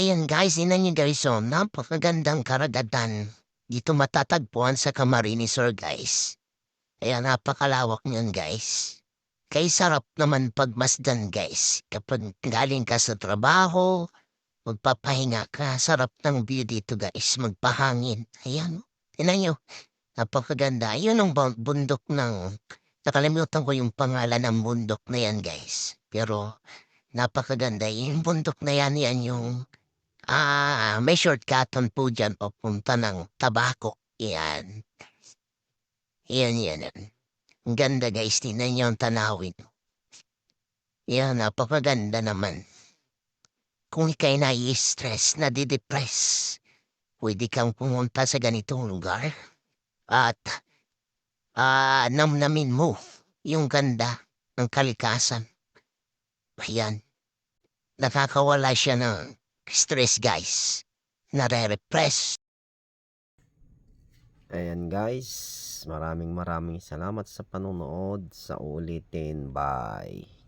Ayan guys, inan nyo guys, oh, napakagandang karagatan. Dito matatagpuan sa Camarines Sur guys. Ayan, napakalawak niyan guys. Kay sarap naman pagmasdan guys. Kapag galing ka sa trabaho, magpapahinga ka, sarap ng view dito guys, magpahangin. Ayan, tinan nyo, napakaganda. Ayun ang bu- bundok ng, nakalimutan ko yung pangalan ng bundok na yan guys. Pero, napakaganda. Yung bundok na yan, yan yung Ah, may shortcutan po dyan papunta ng tabako. Yan. Yan, yan. Ang ganda guys, tingnan niyo ang tanawin. Yan, napakaganda naman. Kung ikay nai-stress, nadidepress, pwede kang pumunta sa ganitong lugar at ah namnamin mo yung ganda ng kalikasan. Ayan. Nakakawala siya ng stress guys. Nare-repress. Ayan guys, maraming maraming salamat sa panonood. Sa ulitin, bye.